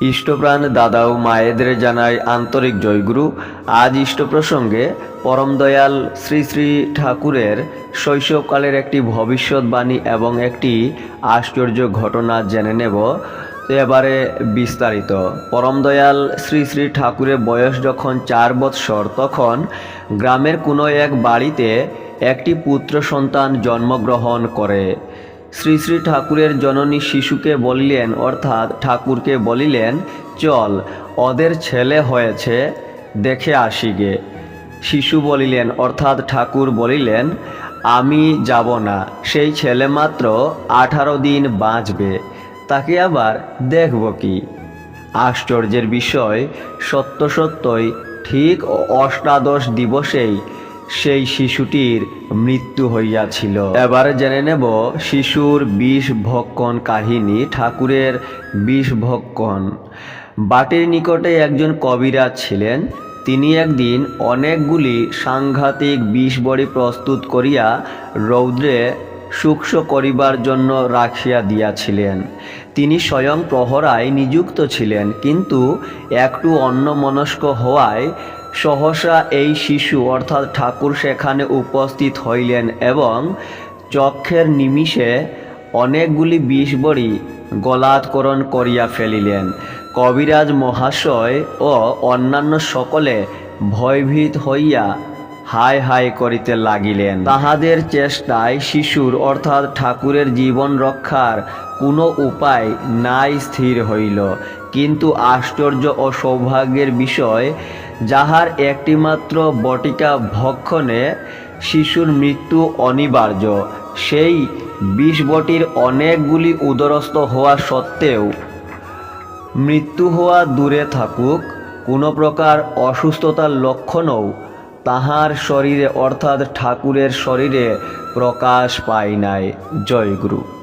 ইষ্টপ্রাণ দাদা ও মায়েদের জানাই আন্তরিক জয়গুরু। আজ ইষ্ট প্রসঙ্গে পরম দয়াল শ্রী শ্রী ঠাকুরের শৈশবকালের একটি ভবিষ্যৎবাণী এবং একটি আশ্চর্য ঘটনা জেনে নেব। এবারে বিস্তারিত। পরম দয়াল শ্রী শ্রী ঠাকুরের বয়স যখন চার বৎসর, তখন গ্রামের কোনো এক বাড়িতে একটি পুত্র সন্তান জন্মগ্রহণ করে। শ্রী শ্রী ঠাকুরের জননী শিশুকে বলিলেন, অর্থাৎ ঠাকুরকে বলিলেন, চল, ওদের ছেলে হয়েছে, দেখে আসি গে। শিশু বলিলেন, অর্থাৎ ঠাকুর বলিলেন, আমি যাব না, সেই ছেলে মাত্র আঠারো দিন বাঁচবে, তাকে আবার দেখব কি? আশ্চর্যের বিষয়, সত্য সত্যই ঠিক অষ্টাদশ দিবসেই সেই শিশুটির মৃত্যু হইয়াছিল। এবার জেনে নেব শিশুর বিষ ভক্ষণ কাহিনী, ঠাকুরের বিষ ভক্ষণ বাটির নিকটে একজন কবিরাজ ছিলেন। তিনি একদিন অনেকগুলি সাংঘাতিক বিষ বড়ি প্রস্তুত করিয়া রৌদ্রে সূক্ষ্ম করিবার জন্য রাখিয়া দিয়াছিলেন। তিনি স্বয়ং প্রহরায় নিযুক্ত ছিলেন, কিন্তু একটু অন্যমনস্ক হওয়ায় সহসা এই শিশু, অর্থাৎ ঠাকুর সেখানে উপস্থিত হইলেন এবং চক্ষের নিমিষে অনেকগুলি বিষ বড়ি গলাৎকরণ করিয়া ফেলিলেন। কবিরাজ মহাশয় ও অন্যান্য সকলে ভয়ভীত হইয়া হায় হায় করিতে লাগিলেন। তাহাদের চেষ্টায় শিশুর অর্থাৎ ঠাকুরের জীবন রক্ষার কোনো উপায় নাই স্থির হইল। কিন্তু আশ্চর্য ও সৌভাগ্যের বিষয়, যাহার একটিমাত্র বটিকা ভক্ষণে শিশুর মৃত্যু অনিবার্য, সেই বিষ বটির অনেকগুলি উদরস্থ হওয়া সত্ত্বেও মৃত্যু হওয়া দূরে থাকুক, কোনো প্রকার অসুস্থতার লক্ষণও তাহার শরীরে অর্থাৎ ঠাকুরের শরীরে প্রকাশ পায় নাই। জয়গুরু।